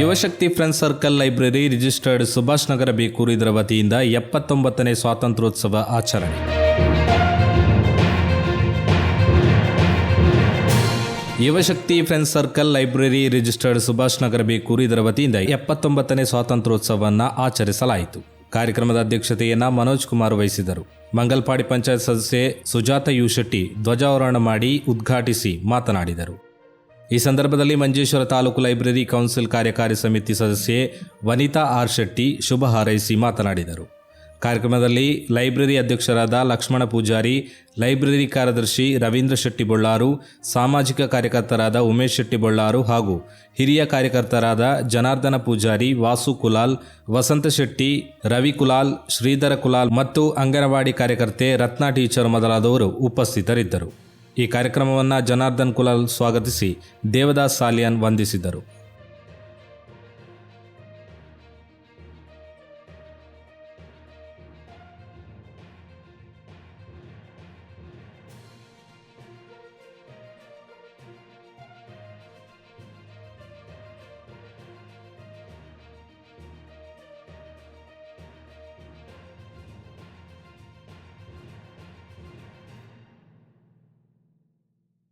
Yuvashakti friends circle library registered Subhash Nagar Bekur ಇದರ ವತಿಯಿಂದ ಎಪ್ಪತ್ತೊಂಬತ್ತನೇ ಸ್ವಾತಂತ್ರ್ಯೋತ್ಸವ ಆಚರಣೆ. Yuvashakti friends circle library registered Subhash Nagar Bekur ಇದರ ವತಿಯಿಂದ ಎಪ್ಪತ್ತೊಂಬತ್ತನೇ ಸ್ವಾತಂತ್ರ್ಯೋತ್ಸವವನ್ನು ಆಚರಿಸಲಾಯಿತು. ಕಾರ್ಯಕ್ರಮದ ಅಧ್ಯಕ್ಷತೆಯನ್ನು ಮನೋಜ್ ಕುಮಾರ್ ವಹಿಸಿದರು. ಮಂಗಲ್ಪಾಡಿ ಪಂಚಾಯತ್ ಸದಸ್ಯೆ ಸುಜಾತ ಯು ಶೆಟ್ಟಿ ಧ್ವಜಾರೋಹಣ ಮಾಡಿ ಉದ್ಘಾಟಿಸಿ ಮಾತನಾಡಿದರು. ಈ ಸಂದರ್ಭದಲ್ಲಿ ಮಂಜೇಶ್ವರ ತಾಲೂಕು ಲೈಬ್ರರಿ ಕೌನ್ಸಿಲ್ ಕಾರ್ಯಕಾರಿ ಸಮಿತಿ ಸದಸ್ಯೆ ವನಿತಾ ಆರ್ ಶೆಟ್ಟಿ ಶುಭ ಹಾರೈಸಿ ಮಾತನಾಡಿದರು. ಕಾರ್ಯಕ್ರಮದಲ್ಲಿ ಲೈಬ್ರರಿ ಅಧ್ಯಕ್ಷರಾದ ಲಕ್ಷ್ಮಣ ಪೂಜಾರಿ, ಲೈಬ್ರರಿ ಕಾರ್ಯದರ್ಶಿ ರವೀಂದ್ರ ಶೆಟ್ಟಿ ಬೊಳ್ಳಾರು, ಸಾಮಾಜಿಕ ಕಾರ್ಯಕರ್ತರಾದ ಉಮೇಶ್ ಶೆಟ್ಟಿ ಬೊಳ್ಳಾರು ಹಾಗೂ ಹಿರಿಯ ಕಾರ್ಯಕರ್ತರಾದ ಜನಾರ್ದನ ಪೂಜಾರಿ, ವಾಸು ಕುಲಾಲ್, ವಸಂತ ಶೆಟ್ಟಿ, ರವಿ ಕುಲಾಲ್, ಶ್ರೀಧರ ಕುಲಾಲ್ ಮತ್ತು ಅಂಗನವಾಡಿ ಕಾರ್ಯಕರ್ತೆ ರತ್ನಾ ಟೀಚರ್ ಮೊದಲಾದವರು ಉಪಸ್ಥಿತರಿದ್ದರು. ಈ ಕಾರ್ಯಕ್ರಮವನ್ನು ಜನಾರ್ದನ್ ಕುಲಾಲ್ ಸ್ವಾಗತಿಸಿ ದೇವದಾಸ್ ಸಾಲಿಯಾನ್ ವಂದಿಸಿದರು.